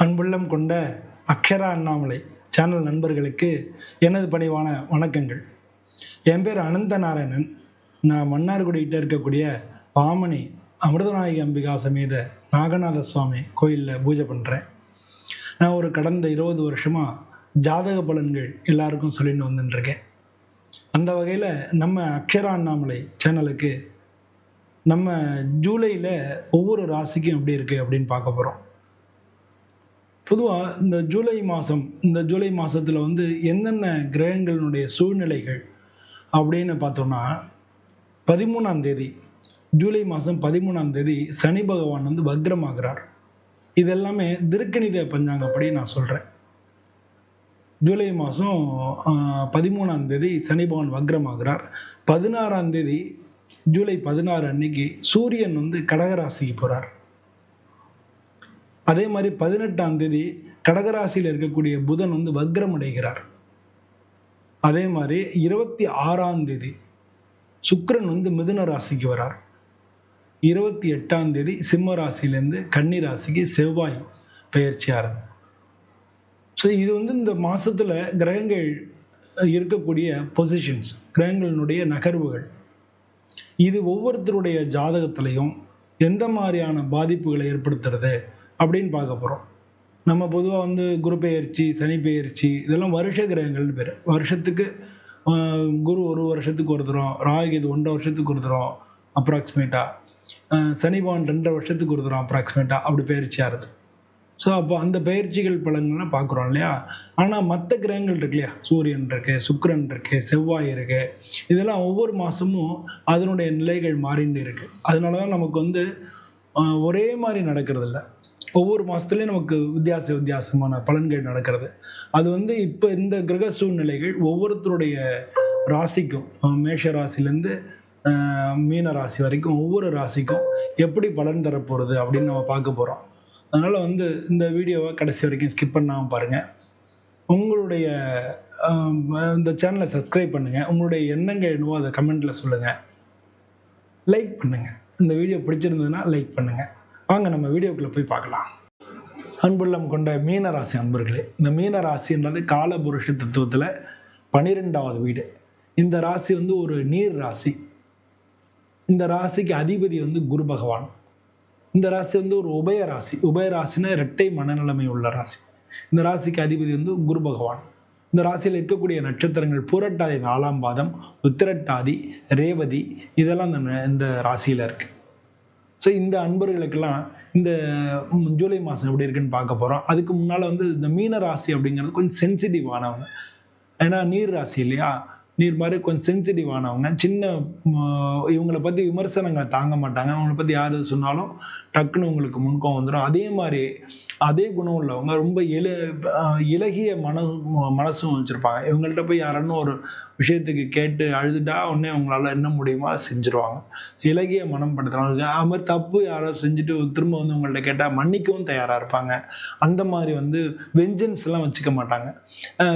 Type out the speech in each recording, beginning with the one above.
அன்புள்ளம் கொண்ட அக்ஷரா அண்ணாமலை சேனல் நண்பர்களுக்கு எனது பணிவான வணக்கங்கள். என் பேர் அனந்த நாராயணன் நான் மன்னார்குடிகிட்ட இருக்கக்கூடிய பாமணி அமிர்தநாயகி அம்பிகா சமேத நாகநாத சுவாமி கோயிலில் பூஜை பண்ணுறேன் நான் ஒரு கடந்த இருபது வருஷமாக ஜாதக பலன்கள் எல்லாருக்கும் சொல்லிட்டு வந்துட்டுருக்கேன் அந்த வகையில் நம்ம அக்ஷரா அண்ணாமலை சேனலுக்கு நம்ம ஜூலையில் ஒவ்வொரு ராசிக்கும் எப்படி இருக்குது அப்படின்னு பார்க்க போகிறோம் பொதுவாக இந்த ஜூலை மாதம் இந்த ஜூலை மாதத்தில் வந்து என்னென்ன கிரகங்களினுடைய சூழ்நிலைகள் அப்படின்னு பார்த்தோம்னா பதிமூணாம் தேதி ஜூலை மாதம் பதிமூணாம் தேதி சனி பகவான் வந்து வக்ரமாகிறார். இது எல்லாமே திருக்கணித பஞ்சாங்கப்படி நான் சொல்கிறேன் ஜூலை மாதம் பதிமூணாம் தேதி சனி பகவான் வக்ரமாகிறார். பதினாறாம் தேதி ஜூலை பதினாறு அன்னைக்கு சூரியன் வந்து கடகராசிக்கு போகிறார் அதே மாதிரி பதினெட்டாம் தேதி கடகராசியில் இருக்கக்கூடிய புதன் வந்து வக்ரம் அடைகிறார் அதே மாதிரி இருபத்தி ஆறாம் தேதி சுக்கரன் வந்து மிதுன ராசிக்கு வரார். இருபத்தி எட்டாம் தேதி சிம்ம ராசியிலேருந்து கன்னி ராசிக்கு செவ்வாய் பயிற்சி ஆறுது. ஸோ இது வந்து இந்த மாதத்தில் கிரகங்கள் இருக்கக்கூடிய பொசிஷன்ஸ் கிரகங்களினுடைய நகர்வுகள். இது ஒவ்வொருத்தருடைய ஜாதகத்திலையும் எந்த மாதிரியான பாதிப்புகளை ஏற்படுத்துறது? அப்படின்னு பார்க்க போகிறோம் நம்ம பொதுவாக வந்து குரு பெயர்ச்சி சனி பெயர்ச்சி இதெல்லாம் வருஷ கிரகங்கள்னு பேர். வருஷத்துக்கு குரு ஒரு வருஷத்துக்கு ஒரு தரம் ராகு இது ஒன்றரை வருஷத்துக்கு ஒரு தரம் அப்ராக்சிமேட்டாக சனி பவன் ரெண்டரை வருஷத்துக்கு ஒரு தரம் அப்ராக்சிமேட்டாக அப்படி பயிற்சி ஆறுது. ஸோ அப்போ அந்த பயிற்சிகள் பழங்கள்லாம் பார்க்குறோம் இல்லையா? ஆனால் மற்ற கிரகங்கள் இருக்கு இல்லையா? சூரியன் இருக்கு சுக்கரன் இருக்கு செவ்வாய் இருக்கு. இதெல்லாம் ஒவ்வொரு மாதமும் அதனுடைய நிலைகள் மாறிட்டு இருக்கு. அதனால தான் நமக்கு வந்து ஒரே மாதிரி நடக்கிறது இல்லை ஒவ்வொரு மாதத்துலேயும் நமக்கு வித்தியாச வித்தியாசமான பலன்கள் நடக்கிறது. அது வந்து இப்போ இந்த கிரக சூழ்நிலைகள் ஒவ்வொருத்தருடைய ராசிக்கும் மேஷ ராசிலேருந்து மீன ராசி வரைக்கும் ஒவ்வொரு ராசிக்கும் எப்படி பலன் தரப்போகிறது அப்படின்னு நம்ம பார்க்க போகிறோம் அதனால் வந்து இந்த வீடியோவை கடைசி வரைக்கும் ஸ்கிப் பண்ணாமல் பாருங்கள் உங்களுடைய இந்த சேனலை சப்ஸ்கிரைப் பண்ணுங்கள் உங்களுடைய எண்ணங்கள் என்னவோ அதை கமெண்ட்டில் சொல்லுங்கள் லைக் பண்ணுங்கள் இந்த வீடியோ பிடிச்சிருந்ததுன்னா லைக் பண்ணுங்கள் வாங்க நம்ம வீடியோக்குள்ளே போய் பார்க்கலாம். அன்புள்ளம் கொண்ட மீனராசி அன்பர்களே இந்த மீன ராசின்றது காலபுருஷ தத்துவத்தில் பனிரெண்டாவது வீடு. இந்த ராசி வந்து ஒரு நீர் ராசி. இந்த ராசிக்கு அதிபதி வந்து குரு பகவான். இந்த ராசி வந்து ஒரு உபய ராசி. உபய ராசினா இரட்டை மனநிலைமை உள்ள ராசி. இந்த ராசிக்கு அதிபதி வந்து குரு பகவான். இந்த ராசியில் இருக்கக்கூடிய நட்சத்திரங்கள் பூரட்டாதி நாலாம் பாதம் உத்திரட்டாதி ரேவதி இதெல்லாம் இந்த இந்த ராசியில் இருக்குது ஸோ இந்த அன்பர்களுக்கெல்லாம் இந்த ஜூலை மாதம் எப்படி இருக்குன்னு பார்க்க போகிறோம் அதுக்கு முன்னால் வந்து இந்த மீன ராசி அப்படிங்கிறது கொஞ்சம் சென்சிட்டிவானவங்க ஏன்னா நீர் ராசி இல்லையா? நீர் மாதிரி கொஞ்சம் சென்சிட்டிவானவங்க சின்ன இவங்களை பற்றி விமர்சனங்களை தாங்க மாட்டாங்க. அவங்கள பற்றி யார் சொன்னாலும் டக்குன்னு உங்களுக்கு முன்கோம் வந்துடும் அதே மாதிரி அதே குணம் உள்ளவங்க ரொம்ப இல இலகிய மன மனசும் வச்சுருப்பாங்க. இவங்கள்ட்ட போய் யாரன்னு ஒரு விஷயத்துக்கு கேட்டு அழுதுட்டா உடனே அவங்களால என்ன முடியுமோ அதை செஞ்சுருவாங்க. இலகிய மனம் படுத்துறாங்க அது மாதிரி தப்பு யாரோ செஞ்சுட்டு திரும்ப வந்து உங்கள்ட்ட கேட்டால் மன்னிக்கவும் தயாராக இருப்பாங்க. அந்த மாதிரி வந்து வெஞ்சன்ஸ்லாம் வச்சுக்க மாட்டாங்க.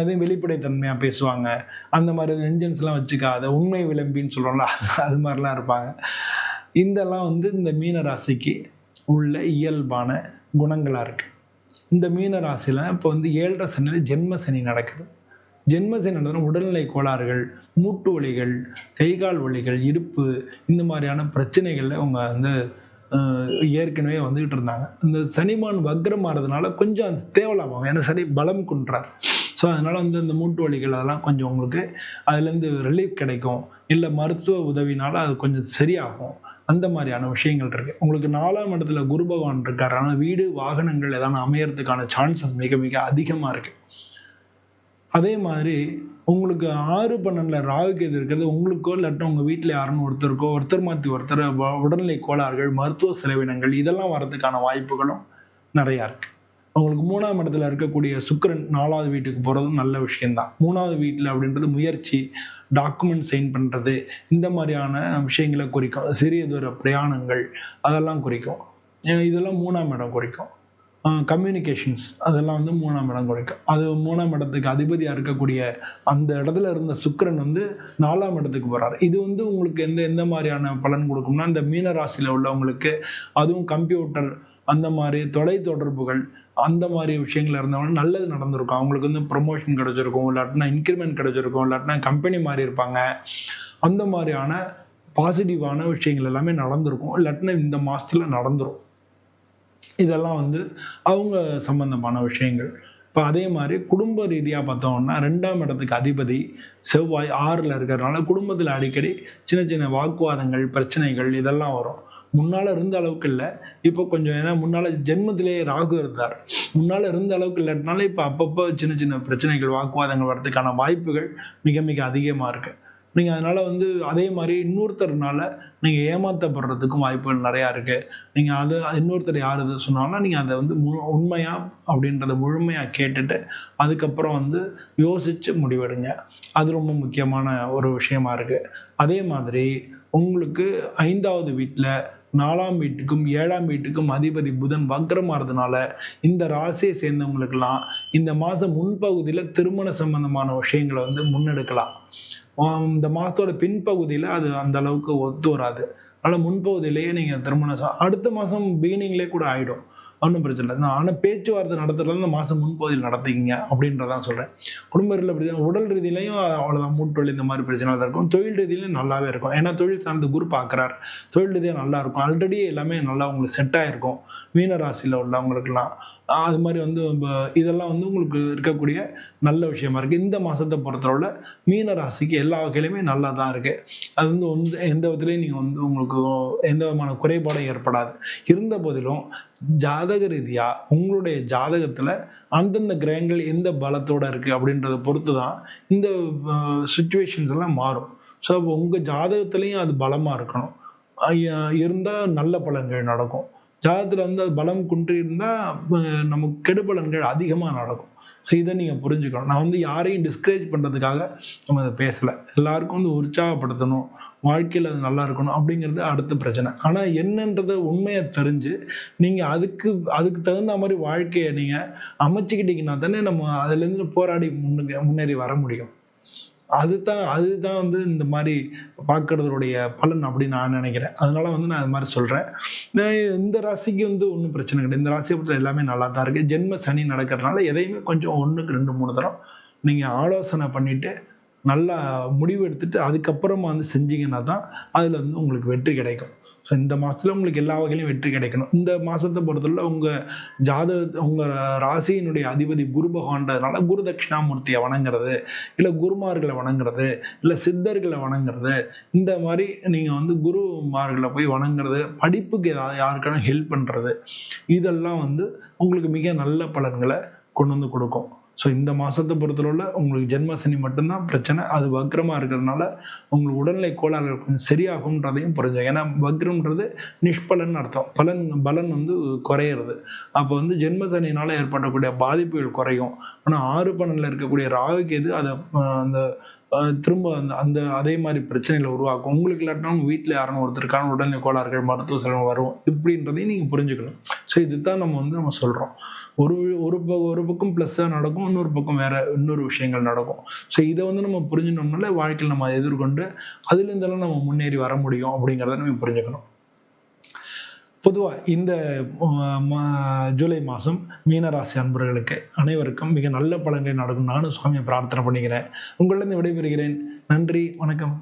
அதே வெளிப்படைத்தன்மையாக பேசுவாங்க. அந்த மாதிரி வெஞ்சன்ஸ் வச்சுக்காத உண்மை விளம்பின்னு சொல்கிறோம்ல அது மாதிரிலாம் இருப்பாங்க. இதெல்லாம் வந்து இந்த மீன ராசிக்கு உள்ள இயல்பான குணங்களாக இருக்குது இந்த மீன ராசியில் இப்போ வந்து ஏழரை சனியில் ஜென்ம சனி நடக்குது. ஜென்ம சனி நடந்ததுன்னா உடல்நிலை கோளாறுகள் மூட்டு வலிகள் கைகால் வலிகள் இடுப்பு இந்த மாதிரியான பிரச்சனைகளில் அவங்க வந்து ஏற்கனவே வந்துக்கிட்டு இருந்தாங்க. இந்த சனிமான் வக்ரம் ஆகிறதுனால கொஞ்சம் அது தேவலாகும் ஏன்னா சனி பலம் குன்றார் ஸோ அதனால வந்து இந்த மூட்டு வலிகள் அதெல்லாம் கொஞ்சம் உங்களுக்கு அதுலேருந்து ரிலீஃப் கிடைக்கும். இல்லை மருத்துவ உதவினால அது கொஞ்சம் சரியாகும். அந்த மாதிரியான விஷயங்கள் இருக்கு. உங்களுக்கு நாலாம் இடத்துல குரு பகவான் இருக்காரு. ஆனால் வீடு வாகனங்கள் எதாவது அமையறதுக்கான சான்சஸ் மிக மிக அதிகமாக இருக்கு. அதே மாதிரி உங்களுக்கு ஆறு பன்னெண்டுல ராகு கேது இருக்கிறது உங்களுக்கோ இல்லாட்டும் உங்க வீட்டில் யாருன்னு ஒருத்தருக்கோ ஒருத்தர் மாற்றி ஒருத்தர் உடல்நிலை கோளாறுகள் மருத்துவ செலவினங்கள் இதெல்லாம் வரதுக்கான வாய்ப்புகளும் நிறையா இருக்கு. அவங்களுக்கு மூணாம் இடத்துல இருக்கக்கூடிய சுக்கரன் நாலாவது வீட்டுக்கு போகிறதும் நல்ல விஷயம்தான். மூணாவது வீட்டில் அப்படின்றது முயற்சி டாக்குமெண்ட் சைன் பண்ணுறது இந்த மாதிரியான விஷயங்களை குறிக்கும். சிறிய தூர பிரயாணங்கள் அதெல்லாம் குறிக்கும். இதெல்லாம் மூணாம் இடம் குறிக்கும். கம்யூனிகேஷன்ஸ் அதெல்லாம் வந்து மூணாம் இடம் குறைக்கும். அது மூணாம் இடத்துக்கு அதிபதியாக இருக்கக்கூடிய அந்த இடத்துல இருந்த சுக்கரன் வந்து நாலாம் இடத்துக்கு போகிறார் இது வந்து உங்களுக்கு எந்த எந்த மாதிரியான பலன் கொடுக்கும்னா இந்த மீனராசியில் உள்ளவங்களுக்கு அதுவும் கம்ப்யூட்டர் அந்த மாதிரி தொலை தொடர்புகள் அந்த மாதிரி விஷயங்கள் இருந்தவங்க நல்லது நடந்திருக்கும். அவங்களுக்கு வந்து ப்ரொமோஷன் கிடைச்சிருக்கும் இல்லாட்டினா இன்க்ரிமெண்ட் கிடைச்சிருக்கும் இல்லாட்டினா கம்பெனி மாறி இருப்பாங்க. அந்த மாதிரியான பாசிட்டிவான விஷயங்கள் எல்லாமே நடந்திருக்கும். இல்லாட்டினா இந்த மாதத்தில் நடந்துடும் இதெல்லாம் வந்து அவங்க சம்பந்தமான விஷயங்கள். இப்போ அதே மாதிரி குடும்ப ரீதியாக பார்த்தோம்னா ரெண்டாம் இடத்துக்கு அதிபதி செவ்வாய் ஆறில் இருக்கிறதுனால குடும்பத்தில் அடிக்கடி சின்ன சின்ன வாக்குவாதங்கள் பிரச்சனைகள் இதெல்லாம் வரும். முன்னால் இருந்த அளவுக்கு இல்லை. இப்போ கொஞ்சம் ஏன்னா முன்னால் ஜென்மத்திலேயே ராகு இருந்தார். முன்னால் இருந்த அளவுக்கு இல்லாட்டினால இப்போ அப்பப்போ சின்ன சின்ன பிரச்சனைகள் வாக்குவாதங்கள் வர்றதுக்கான வாய்ப்புகள் மிக மிக அதிகமாக இருக்குது நீங்கள் அதனால் வந்து அதே மாதிரி இன்னொருத்தர்னால நீங்கள் ஏமாற்றப்படுறதுக்கும் வாய்ப்புகள் நிறையா இருக்குது நீங்கள் அது இன்னொருத்தர் யார் இது சொன்னாலும் நீங்கள் அதை வந்து மு உண்மையாக அப்படின்றத முழுமையாக கேட்டுட்டு அதுக்கப்புறம் வந்து யோசித்து முடிவெடுங்க. அது ரொம்ப முக்கியமான ஒரு விஷயமா இருக்குது அதே மாதிரி உங்களுக்கு ஐந்தாவது வீட்டில் நாலாம் வீட்டுக்கும் ஏழாம் வீட்டுக்கும் அதிபதி புதன் வக்ரமாகிறதுனால இந்த ராசியை சேர்ந்தவங்களுக்கெல்லாம் இந்த மாதம் முன்பகுதியில் திருமண சம்பந்தமான விஷயங்களை வந்து முன்னெடுக்கலாம். இந்த மாதத்தோட பின்பகுதியில் அது அந்த அளவுக்கு ஒத்து வராது. அதனால் முன்பகுதியிலேயே நீங்கள் திருமணம் அடுத்த மாதம் பிகினிங்லேயே கூட ஆகிடும் ஒன்றும் பிரச்சனை இல்லை. ஆனால் பேச்சுவார்த்தை நடத்துறது இந்த மாதம் முன்பகுதியில் நடத்திக்கிங்க அப்படின்றதான் சொல்கிறேன் குடும்ப ரீதியில் பிரச்சனை உடல் ரீதியிலையும் அவ்வளோதான் மூட்டொழி இந்த மாதிரி பிரச்சனை தான் இருக்கும். தொழில் ரீதியிலையும் நல்லாவே இருக்கும். ஏன்னா தொழில் சார்ந்த குரு பார்க்குறார். தொழில் ரீதியாக நல்லா இருக்கும். ஆல்ரெடி எல்லாமே நல்லா உங்களுக்கு செட் ஆகிருக்கும் மீன ராசியில் உள்ளவங்களுக்குலாம் அது மாதிரி வந்து இதெல்லாம் வந்து உங்களுக்கு இருக்கக்கூடிய நல்ல விஷயமா இருக்குது இந்த மாதத்தை பொறுத்தளவில் மீன ராசிக்கு எல்லா வகையிலுமே நல்லா தான் இருக்குது அது வந்து வந்து எந்த விதத்துலையும் நீங்கள் வந்து உங்களுக்கு எந்த விதமான குறைபாடும் ஏற்படாது. இருந்த போதிலும் ஜாதக ரீதியாக உங்களுடைய ஜாதகத்தில் அந்தந்த கிரகங்கள் எந்த பலத்தோடு இருக்குது அப்படின்றத பொறுத்து தான் இந்த சுச்சுவேஷன்ஸ் எல்லாம் மாறும். ஸோ உங்கள் ஜாதகத்துலேயும் அது பலமாக இருக்கணும். இருந்தால் நல்ல பலன்கள் நடக்கும். ஜாதகத்தில் வந்து அது பலம் குன்றி இருந்தால் நமக்கு கெடுபலன்கள் அதிகமாக நடக்கும். இதை நீங்கள் புரிஞ்சுக்கணும். நான் வந்து யாரையும் டிஸ்கரேஜ் பண்ணுறதுக்காக நம்ம அதை பேசலை. எல்லாருக்கும் வந்து உற்சாகப்படுத்தணும். வாழ்க்கையில் அது நல்லா இருக்கணும் அப்படிங்கிறது அடுத்த பிரச்சனை. ஆனால் என்னன்றதை உண்மையை தெரிஞ்சு நீங்கள் அதுக்கு அதுக்கு தகுந்த மாதிரி வாழ்க்கையை நீங்கள் அமைச்சிக்கிட்டீங்கன்னா தானே நம்ம அதுலேருந்து போராடி முன்னே முன்னேறி வர முடியும். அதுதான் அதுதான் வந்து இந்த மாதிரி பார்க்கறதுடைய பலன் அப்படின்னு நான் நினைக்கிறேன். அதனால வந்து நான் அது மாதிரி சொல்கிறேன் இந்த ராசிக்கு வந்து ஒன்றும் பிரச்சனை கிடையாது. இந்த ராசியை பற்றி எல்லாமே நல்லா தான் இருக்குது ஜென்ம சனி நடக்கிறதுனால எதையுமே கொஞ்சம் ஒன்றுக்கு ரெண்டு மூணு தரம் நீங்கள் ஆலோசனை பண்ணிவிட்டு நல்லா முடிவு எடுத்துட்டு அதுக்கப்புறமா வந்து செஞ்சீங்கன்னா தான் அதில் வந்து உங்களுக்கு வெற்றி கிடைக்கும். ஸோ இந்த மாதத்தில் உங்களுக்கு எல்லா வகையிலும் வெற்றி கிடைக்கணும். இந்த மாதத்தை பொறுத்தவரை உங்கள் ஜாதக உங்கள் ராசியினுடைய அதிபதி குரு பகவான்றதுனால குரு தட்சிணாமூர்த்தியை வணங்குறது இல்லை குருமார்களை வணங்குறது இல்லை சித்தர்களை வணங்குறது இந்த மாதிரி நீங்கள் வந்து குருமார்களை போய் வணங்குறது படிப்புக்கு ஏதாவது யாருக்கான ஹெல்ப் பண்ணுறது இதெல்லாம் வந்து உங்களுக்கு மிக நல்ல பலன்களை கொண்டு வந்து கொடுக்கும். ஸோ இந்த மாதத்தை பொறுத்தளவில் உங்களுக்கு ஜென்மசனி மட்டும்தான் பிரச்சனை. அது வக்ரமாக இருக்கிறதுனால உங்களுக்கு உடல்நிலை கோளாறுகள் கொஞ்சம் சரியாகும்ன்றதையும் புரிஞ்சோம் ஏன்னா வக்ரம்ன்றது நிஷ்பலன் அர்த்தம். பலன் பலன் வந்து குறையிறது. அப்போ வந்து ஜென்மசனினால் ஏற்படக்கூடிய பாதிப்புகள் குறையும். ஆனால் ஆறு பலனில் இருக்கக்கூடிய ராகுக்கு எது அதை அந்த திரும்ப அந்த அந்த அதே மாதிரி பிரச்சனைகளை உருவாக்கும். உங்களுக்கு இல்லாட்டினாலும் வீட்டில் யாரும் ஒருத்தருக்கான உடல்நிலை கோளாறுகள் மருத்துவ செலவு வரும். இப்படின்றதையும் நீங்கள் புரிஞ்சுக்கணும். ஸோ இதுதான் நம்ம வந்து நம்ம சொல்கிறோம் ஒரு ஒரு ஒரு பக்கம் ப்ளஸ்ஸாக நடக்கும் இன்னொரு பக்கம் வேற இன்னொரு விஷயங்கள் நடக்கும். ஸோ இதை வந்து நம்ம புரிஞ்சுனோம்னால வாழ்க்கையில் நம்ம எதிர்கொண்டு அதுலேருந்தெல்லாம் நம்ம முன்னேறி வர முடியும் அப்படிங்கிறத நம்ம புரிஞ்சுக்கணும். பொதுவாக இந்த ஜூலை மாதம் மீனராசி அன்பர்களுக்கு அனைவருக்கும் மிக நல்ல பலன்கள் நடக்கும். நானும் சுவாமியை பிரார்த்தனை பண்ணிக்கிறேன். உங்களிடம் விடைபெறுகிறேன். நன்றி. வணக்கம்.